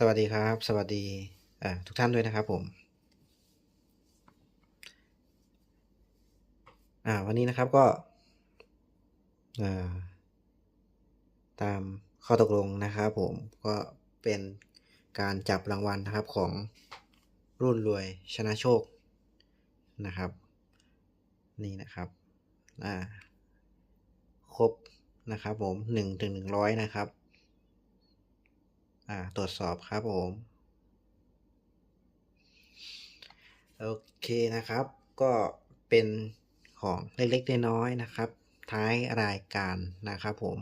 สวัสดีครับ สวัสดีทุกท่านด้วยนะครับผมวันนี้นะครับก็ตามข้อตกลงนะครับผมก็เป็นการจับรางวัลนะครับของรุ่นรวยชนะโชคนะครับ นี่นะครับครบนะครับผมหนึ่งถึงหนึ่งร้อยนะครับ อ่าตรวจสอบครับผม โอเคนะครับ ก็เป็นของเล็กๆน้อยๆนะครับ ท้ายรายการนะครับผม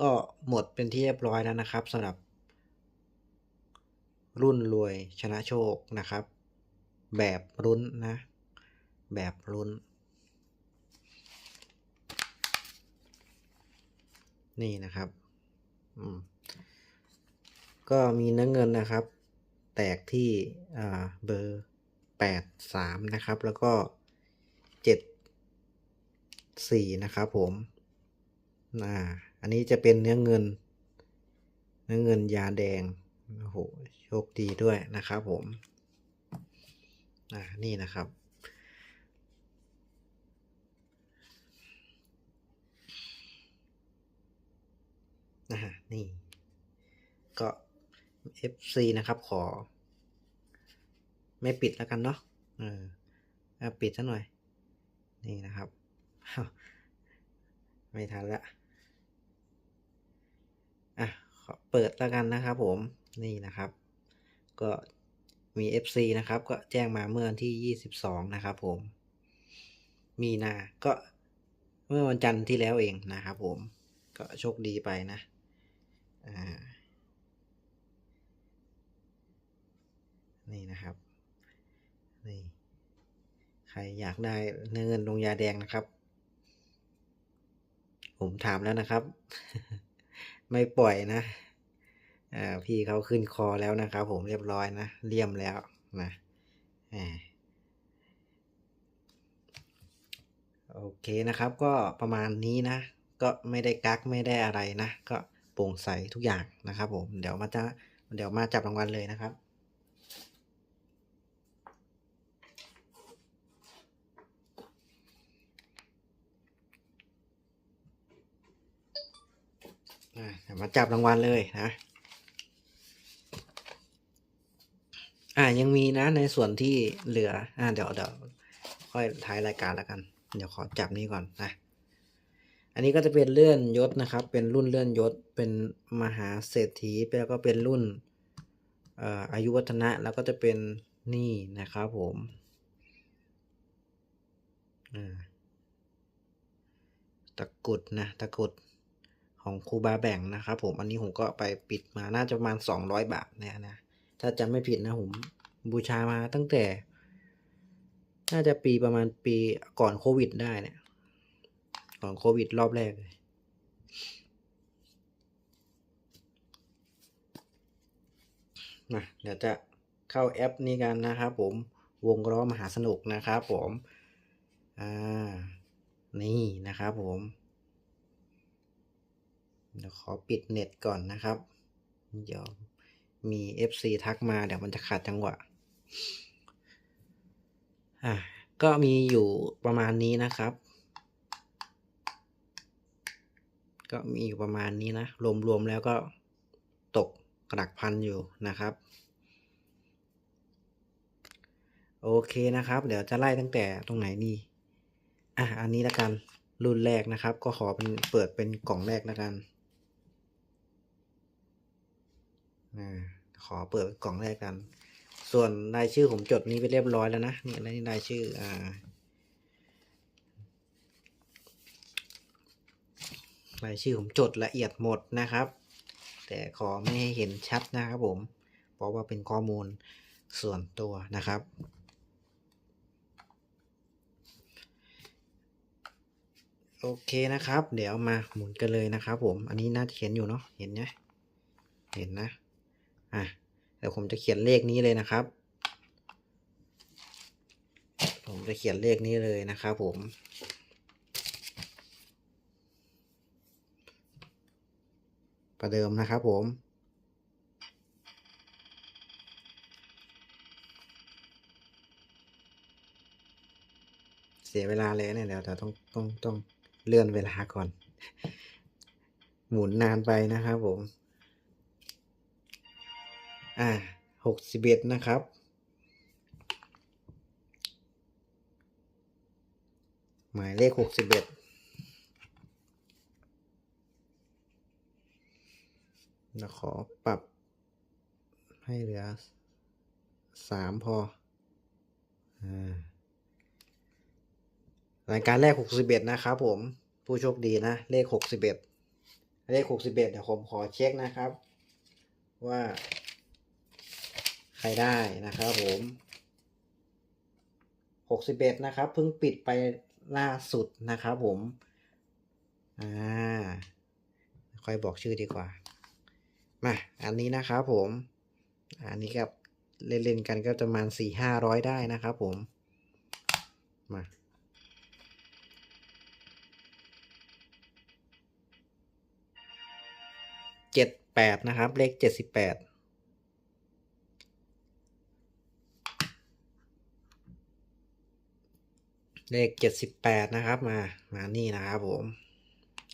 ก็หมดเป็นที่เรียบร้อยแล้วนะครับสำหรับ รุ่นรวยชนะโชคนะครับ แบบรุ้นนะ แบบรุ้น นี่นะครับ อืม ก็มีเนื้อเงินนะครับ แตกที่เบอร์แปดสามนะครับ แล้วก็เจ็ดสี่นะครับผมอ่าอันนี้จะเป็นเนื้อเงิน เนื้อเงินยาแดงโอ้โหโชคดีด้วยนะครับผมอ่านี่นะครับนะนี่ ก็ FC นะครับ ขอ ไม่ปิดแล้วกันเนาะเออเอาปิดซะหน่อย นี่นะครับ ไม่ทันละอะขอเปิดแล้วกันนะครับผมนี่นะครับ ก็มี FC นะครับ ก็แจ้งมาเมื่อวันที่ 22 นะครับผม มีนา ก็เมื่อวันจันทร์ที่แล้วเองนะครับผม ก็โชคดีไปนะ อ่า นี่นะครับ นี่ ใครอยากได้เนื้อเงินลงยาแดงนะครับ ผมถามแล้วนะครับ ไม่ปล่อยนะพี่เขาขึ้นคอแล้วนะครับผมเรียบร้อยนะเลี่ยมแล้วนะโอเคนะครับ ก็ประมาณนี้นะ ก็ไม่ได้กักไม่ได้อะไรนะ ก็โปร่งใสทุกอย่างนะครับผม เดี๋ยวมาจะเดี๋ยวมาจับรางวัลเลยนะครับ อะเดี๋ยว มาจับรางวัลเลยนะ อ่ายังมีนะในส่วนที่เหลือ อ่าเดี๋ยวเดี๋ยวค่อยท้ายรายการแล้วกัน เดี๋ยวขอจับนี้ก่อนนะ อันนี้ก็จะเป็นเลื่อนยศนะครับ เป็นรุ่นเลื่อนยศ เป็นมหาเศรษฐีแล้วก็เป็นรุ่นอายุวัฒนะแล้วก็จะเป็นนี่นะครับผมอ่าตะกุดนะตะกุด ของครูบาแบ่งนะครับผมอันนี้ผมก็ไปปิดมาน่าจะประมาณสองร้อยบาทเนี่ยนะถ้าจำไม่ผิดนะผมบูชามาตั้งแต่ น่าจะปีประมาณปีก่อนโควิดได้เนี่ยก่อนโควิดรอบแรกเลยนะเดี๋ยวจะเข้าแอปนี้กันนะครับผมวงล้อมหาสนุกนะครับผม อ่า นี่นะครับผม เดี๋ยวขอปิดเน็ตก่อนนะครับ เดี๋ยวมี FC ทักมาเดี๋ยวมันจะขาดจังหวะ อะ ก็มีอยู่ประมาณนี้นะครับ ก็มีอยู่ประมาณนี้นะ รวมๆแล้วก็ตกหลักพันอยู่นะครับ โอเคนะครับ เดี๋ยวจะไล่ตั้งแต่ตรงไหนดี อะ อันนี้ละกันรุ่นแรกนะครับ ก็ขอเป็นเปิดเป็นกล่องแรกละกัน ขอเปิดกล่องแรกกัน ส่วนรายชื่อผมจดนี้ไปเรียบร้อยแล้วนะนี่นี่รายชื่ออ่ารายชื่อผมจดละเอียดหมดนะครับ แต่ขอไม่ให้เห็นชัดนะครับผม เพราะว่าเป็นข้อมูลส่วนตัวนะครับ โอเคนะครับ เดี๋ยวมาหมุนกันเลยนะครับผม อันนี้น่าจะเขียนอยู่เนาะเห็นไหมเห็นนะ อะเดี๋ยวผมจะเขียนเลขนี้เลยนะครับ ผมจะเขียนเลขนี้เลยนะครับผมประเดิมนะครับผมเสียเวลาเลยเนี่ยเดี๋ยวเราต้องต้องต้องเลื่อนเวลาก่อน หมุนนานไปนะครับผม อ่าหกสิบเอ็ดนะครับ หมายเลขหกสิบเอ็ดเราขอปรับให้เหลือสามพออรายการแรกหกสิบเอ็ดนะครับผมผู้โชคดีนะ เลขหกสิบเอ็ดเลขหกสิบเอ็ดเดี๋ยวผมขอเช็คนะครับ ว่า ใครได้นะครับผมหกสิบเอ็ดนะครับเพิ่งปิดไปล่าสุดนะครับผม อ่า ค่อยบอกชื่อดีกว่า มา อันนี้นะครับผม อันนี้กับเล่นๆกันก็จะประมาณสี่ห้าร้อยได้นะครับผม มาเจ็ดแปดนะครับ เลขเจ็ดสิบแปด เลขเจ็ดสิบแปดนะครับมา มานี่นะครับผม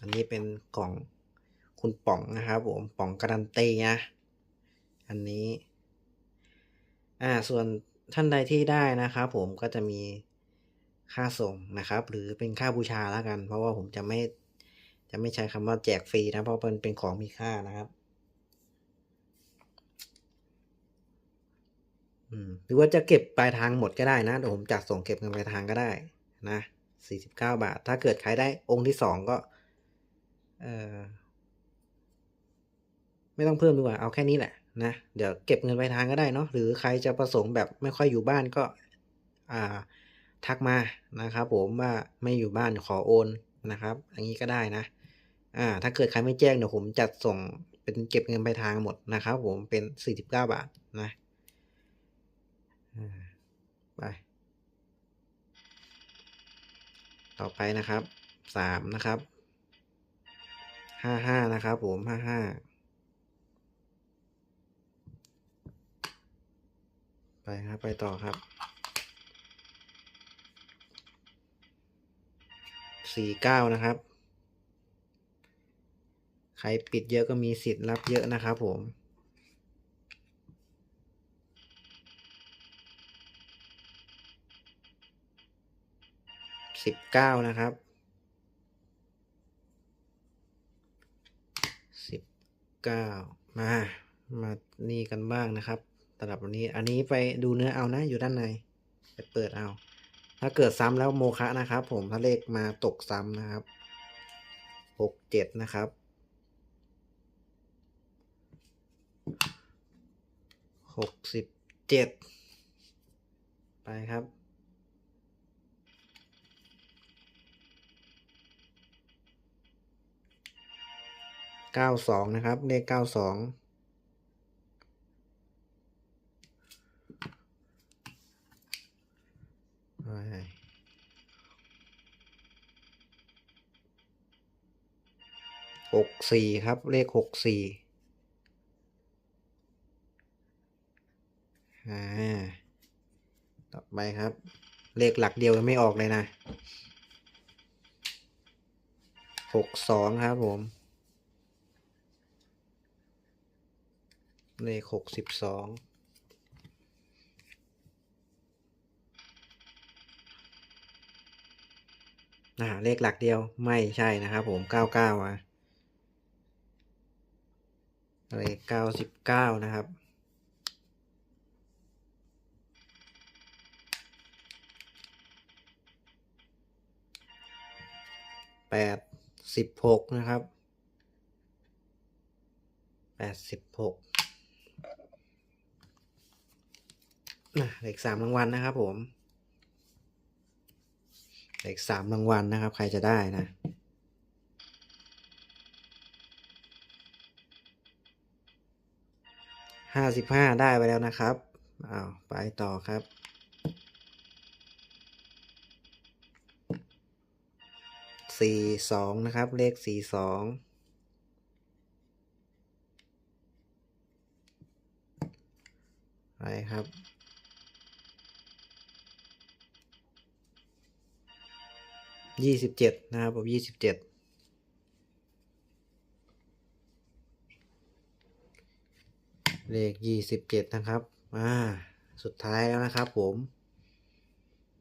อันนี้เป็นกล่องคุณป๋องนะครับผมป๋องการันตีนะอันนี้ อ่าส่วนท่านใดที่ได้นะครับผมก็จะมีค่าส่งนะครับ หรือเป็นค่าบูชาแล้วกัน เพราะว่าผมจะไม่จะไม่ใช้คำว่าแจกฟรีนะเพราะมันเป็นของมีค่านะครับอืมหรือว่าจะเก็บปลายทางหมดก็ได้นะเดี๋ยวผมจัดส่งเก็บเงินปลายทางก็ได้ นะสี่สิบเก้าบาท ถ้าเกิดใครได้องค์ที่สองก็เออไม่ต้องเพิ่มดีกว่า เอาแค่นี้แหละนะ เดี๋ยวเก็บเงินไปทางก็ได้เนาะ หรือใครจะประสงค์แบบไม่ค่อยอยู่บ้านก็อ่าทักมานะครับผมว่าไม่อยู่บ้านขอโอนนะครับอย่างนี้ก็ได้นะ อ่า ถ้าเกิดใครไม่แจ้งเดี๋ยวผมจัดส่งเป็นเก็บเงินไปทางหมดนะครับผมเป็นสี่สิบเก้าบาทนะไป ต่อไปนะครับสามนะครับห้าห้านะครับผมห้าห้าไปครับไปต่อครับสี่เก้านะครับ ใครปิดเยอะก็มีสิทธิ์รับเยอะนะครับผม สิบเก้านะครับสิบเก้ามา มานี่กันบ้างนะครับสำหรับวันนี้ อันนี้ไปดูเนื้อเอานะ อยู่ด้านใน ไปเปิดเอา ถ้าเกิดซ้ำแล้วโมคะนะครับ ผมถ้าเลขมาตกซ้ำนะครับหกเจ็ดนะครับหกสิบเจ็ดไปครับ เก้าสองนะครับ เลขเก้าสองหกสี่ครับ เลขหกสี่อ่า ต่อไปครับ เลขหลักเดียวยังไม่ออกเลยนะหกสองครับผม เลขหกสิบสองอ่าเลขหลักเดียวไม่ใช่นะครับผมเก้าเก้าอะเลขเก้าสิบเก้านะครับ แปดสิบหกนะครับ แปดสิบหก เลขสามรางวัลนะครับผมเลขสามรางวัลนะครับ ใครจะได้นะห้าสิบห้าได้ไปแล้วนะครับอ้าวไปต่อครับสี่สองนะครับ เลขสี่สองไปครับ ยี่สิบเจ็ดนะครับผมยี่สิบเจ็ดเลขยี่สิบเจ็ดนะครับอ่าสุดท้ายแล้วนะครับผม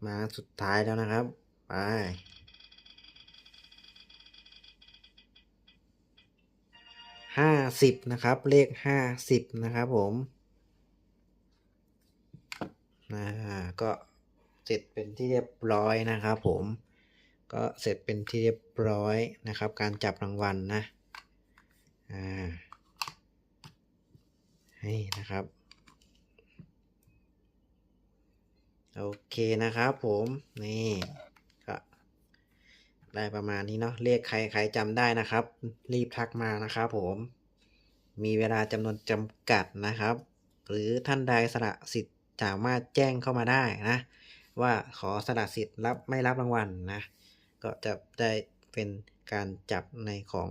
มาสุดท้ายแล้วนะครับ ไปห้าสิบนะครับ เลขห้าสิบนะครับผมอ่าก็เสร็จเป็นที่เรียบร้อยนะครับผม ก็เสร็จเป็นที่เรียบร้อยนะครับ การจับรางวัลนะอ่าให้นะครับ โอเคนะครับผมนี่ก็ได้ประมาณนี้เนาะเลขใครใครจำได้นะครับ รีบทักมานะครับผมมีเวลาจำนวนจำกัดนะครับ หรือท่านใดสละสิทธิ์สามารถแจ้งเข้ามาได้นะ ว่าขอสละสิทธิ์รับไม่รับรางวัลนะ ก็จะได้เป็นการจับในของ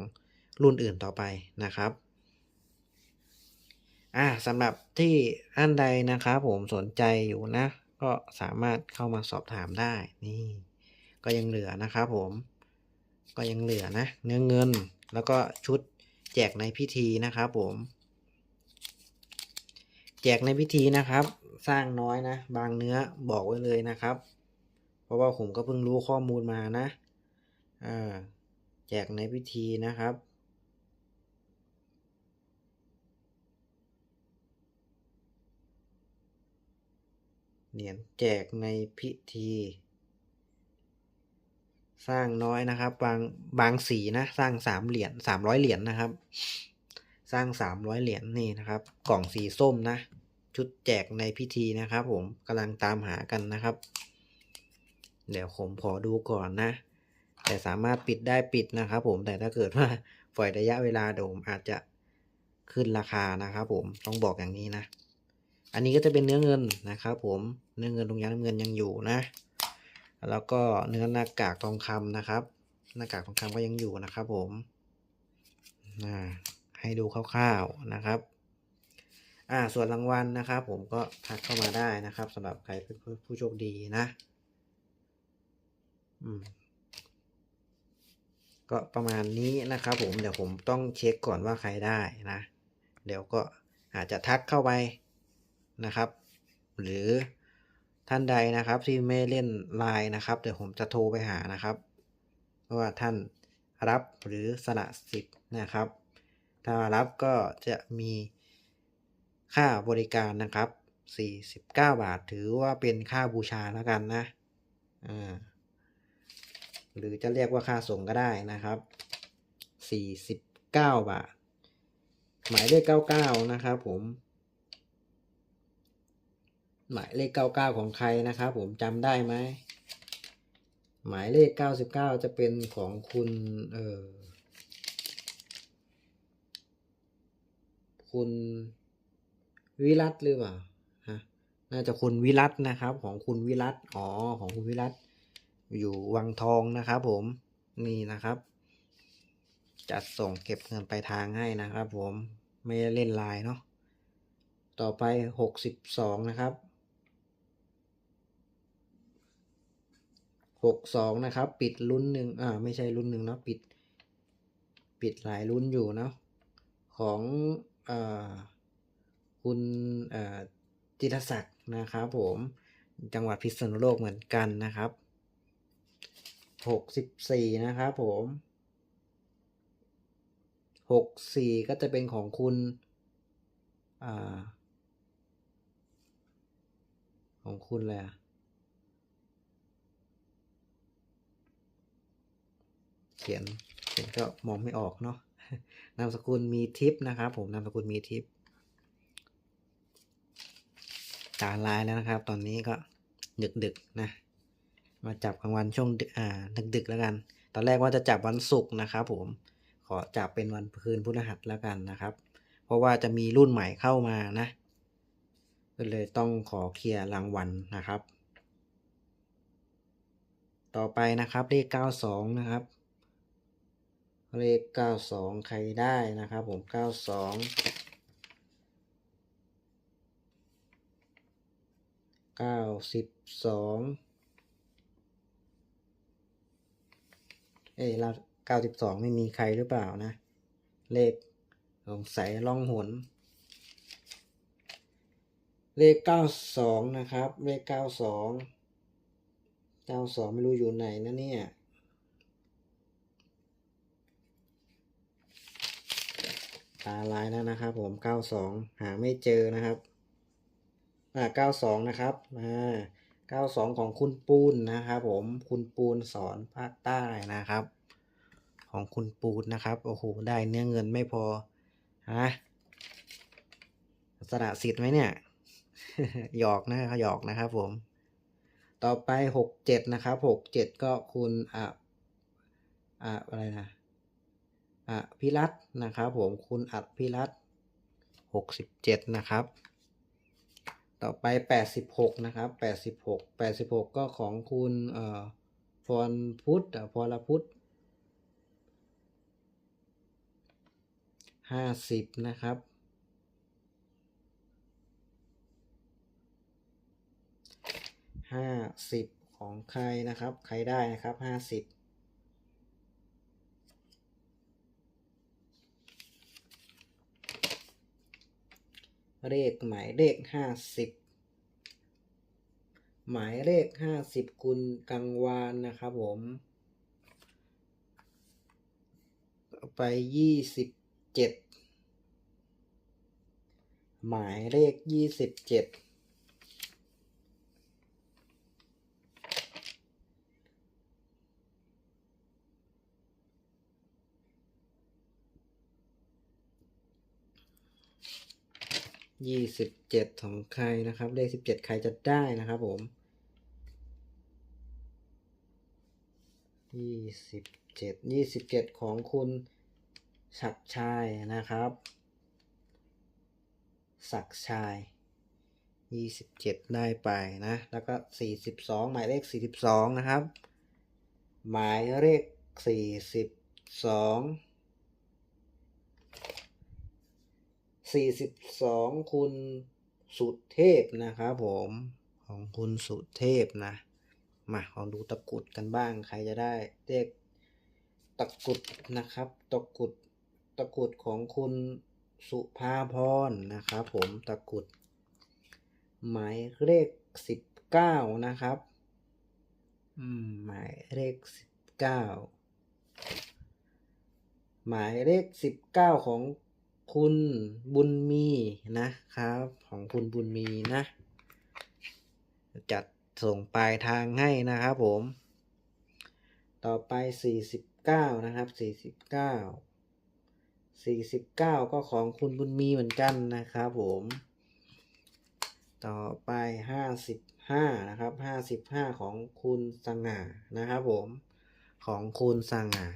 รุ่นอื่นต่อไปนะครับอ่าสำหรับที่ท่านใดนะครับผมสนใจอยู่นะ ก็สามารถเข้ามาสอบถามได้นี่ ก็ยังเหลือนะครับผม ก็ยังเหลือนะ เนื้อเงินแล้วก็ชุดแจกในพิธีนะครับผม แจกในพิธีนะครับ สร้างน้อยนะ บางเนื้อบอกไว้เลยนะครับ เพราะว่าผมก็เพิ่งรู้ข้อมูลมานะอ่าแจกในพิธีนะครับ เหรียญแจกในพิธี สร้างน้อยนะครับ บางบางสีนะ สร้างสามเหรียญสามร้อยเหรียญนะครับ สร้างสามร้อยเหรียญนี่นะครับ กล่องสีส้มนะ ชุดแจกในพิธีนะครับ ผมกำลังตามหากันนะครับ เดี๋ยวผมขอดูก่อนนะ แต่สามารถปิดได้ปิดนะครับผมแต่ถ้าเกิดว่าปล่อยระยะเวลาเดี๋ยวผมอาจจะขึ้นราคานะครับผมต้องบอกอย่างนี้นะ อันนี้ก็จะเป็นเนื้อเงินนะครับผมเนื้อเงินตรงยันเงินยังอยู่นะ แล้วก็เนื้อหน้ากากทองคำนะครับ หน้ากากทองคำก็ยังอยู่นะครับผมให้ดูคร่าวๆนะครับอ่าส่วนรางวัลนะครับ ผมก็ทักเข้ามาได้นะครับสำหรับใครเป็นผู้โชคดีนะ ก็ประมาณนี้นะครับผมเดี๋ยวผมต้องเช็คก่อนว่าใครได้นะ เดี๋ยวก็อาจจะทักเข้าไปนะครับ หรือท่านใดนะครับที่ไม่เล่นไลน์นะครับ เดี๋ยวผมจะโทรไปหานะครับว่าท่านรับหรือสละสิทธิ์นะครับ ถ้ารับก็จะมีค่าบริการนะครับ 49 บาทถือว่าเป็นค่าบูชาแล้วกันนะอ่า หรือจะเรียกว่าค่าส่งก็ได้นะครับ 49 บาท หมายเลข 99 นะครับผม หมายเลข 99 ของใครนะครับผมจำได้ไหม หมายเลข 99 จะเป็นของคุณเออคุณวิรัตหรือเปล่าฮะน่าจะคุณวิรัตนะครับ ของคุณวิรัตอ๋อของคุณวิรัต อยู่วังทองนะครับผมนี่นะครับ จัดส่งเก็บเงินไปทางให้นะครับ ผมไม่ได้เล่นไลน์เนาะต่อไปหกสิบสองนะครับหกสองนะครับ ปิดลุ้นหนึ่งอ่าไม่ใช่ลุ้นหนึ่งเนาะปิด ปิดหลายลุ้นอยู่เนาะของอคุณจิตศักดิ์นะครับผมจังหวัดพิษณุโลกเหมือนกันนะครับ หกสิบสี่นะครับผมหกสี่ก็จะเป็นของคุณอ่าของคุณอะไรอะเขียนเขียนก็มองไม่ออกเนาะนามสกุลมีทิปนะครับผมนามสกุลมีทิปตาลายแล้วนะครับ ตอนนี้ก็ดึกดึกๆนะ มาจับกลางวันช่วงดึกอ่าดึกๆแล้วกัน ตอนแรกว่าจะจับวันศุกร์นะครับผมขอจับเป็นวันคืนพฤหัสแล้วกันนะครับ เพราะว่าจะมีรุ่นใหม่เข้ามานะก็เลยต้องขอเคลียร์รางวัลนะครับ ต่อไปนะครับเลข92นะครับ เลข92ใครได้นะครับ ผม92 92 เอ้ยเราเก้าสิบสองไม่มีใครหรือเปล่านะ เลขสงสัยล่องหน เลขเก้าสองนะครับ เลขเก้าสองเก้าสองไม่รู้อยู่ไหนนะเนี่ยตาลายแล้วนะครับ ผมเก้าสองหาไม่เจอนะครับ อ่าเก้าสองนะครับ อ่า เก้าสองของคุณปูนนะครับผมคุณปูนสอนภาคใต้นะครับ ของคุณปูนนะครับโอ้โหได้เนื้อเงินไม่พอฮะสละสิทธิ์ไหมเนี่ยหยอกนะหยอกนะครับผม ต่อไปหกเจ็ดนะครับหกเจ็ดก็คุณอะอะอะไรนะอะพิรัตนะครับผมคุณอัดพิรัตหกสิบเจ็ดนะครับ ต่อไปแปดสิบหกนะครับแปดสิบหกแปดสิบหกก็ของคุณเอ่อพรพุทธอะพรพุทธห้าสิบนะครับ ห้าสิบของใครนะครับ ใครได้นะครับห้าสิบ เลขหมายเลขห้าสิบหมายเลขห้าสิบคุณกังวานนะครับผมไปยี่สิบเจ็ดหมายเลขยี่สิบเจ็ด ยี่สิบเจ็ดของใครนะครับ เลขสิบเจ็ดใครจะได้นะครับผมยี่สิบเจ็ดยี่สิบเจ็ดของคุณศักชัยนะครับศักชัยยี่สิบเจ็ดได้ไปนะ แล้วก็สี่สิบสองหมายเลขสี่สิบสองนะครับ หมายเลขสี่สิบสอง สี่สิบสองคุณสุเทพนะครับผมของคุณสุเทพนะ มาลองดูตะกุดกันบ้างใครจะได้เลขตะกุดนะครับตะกุดตะกุดของคุณสุภาพรนะครับผมตะกุด หมายเลขสิบเก้านะครับหมายเลขสิบเก้าหมายเลขสิบเก้าของ คุณบุญมีนะครับ ของคุณบุญมีนะ จัดส่งปลายทางให้นะครับผม ต่อไปสี่สิบเก้านะครับสี่สิบเก้าสี่สิบเก้าก็ของคุณบุญมีเหมือนกันนะครับผม ต่อไปห้าสิบห้านะครับห้าสิบห้าของคุณสง่านะครับผม ของคุณสง่า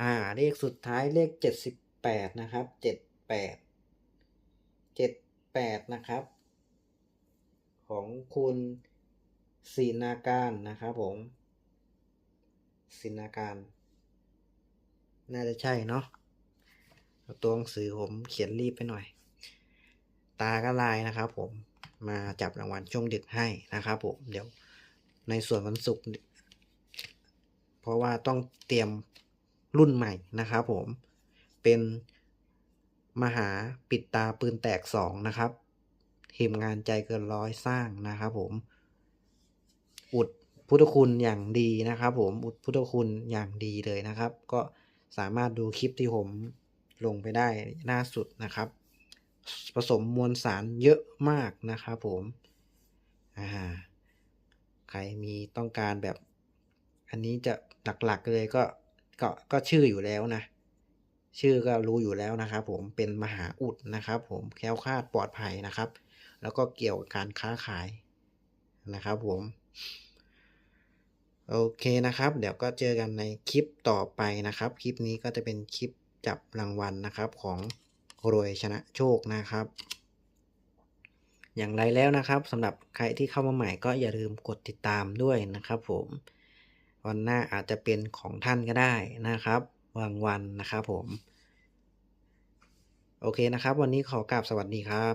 อ่า เลขสุดท้ายเลขเจ็ดสิบ แปดนะครับเจ็ดแปดเจ็ดแปดนะครับ ของคุณศินาการนะครับผมศินาการ น่าจะใช่เนาะตัวหนังสือผมเขียนรีบไปหน่อย ตาก็ลายนะครับผมมาจับรางวัลช่วงดึกให้นะครับผมเดี๋ยวในส่วนวันศุกร์เพราะว่าต้องเตรียมรุ่นใหม่นะครับผม เป็นมหาปิดตาปืนแตกสองนะครับทีมงานใจเกินร้อยสร้างนะครับผม อุดพุทธคุณอย่างดีนะครับผม อุดพุทธคุณอย่างดีเลยนะครับ ก็สามารถดูคลิปที่ผมลงไปได้ล่าสุดนะครับ ผสมมวลสารเยอะมากนะครับผมอ่าใครมีต้องการแบบ อันนี้จะหลักๆเลยก็ก็ก็ชื่ออยู่แล้วนะ ชื่อก็รู้อยู่แล้วนะครับผมเป็นมหาอุดนะครับผมแคล้วคลาดปลอดภัยนะครับ แล้วก็เกี่ยวกับการค้าขายนะครับผมโอเคนะครับ เดี๋ยวก็เจอกันในคลิปต่อไปนะครับ คลิปนี้ก็จะเป็นคลิปจับรางวัลนะครับของรวยชนะโชคนะครับ อย่างไรแล้วนะครับสำหรับใครที่เข้ามาใหม่ก็อย่าลืมกดติดตามด้วยนะครับ ผมวันหน้าอาจจะเป็นของท่านก็ได้นะครับ บางวันนะครับผม โอเคนะครับ วันนี้ขอกราบสวัสดีครับ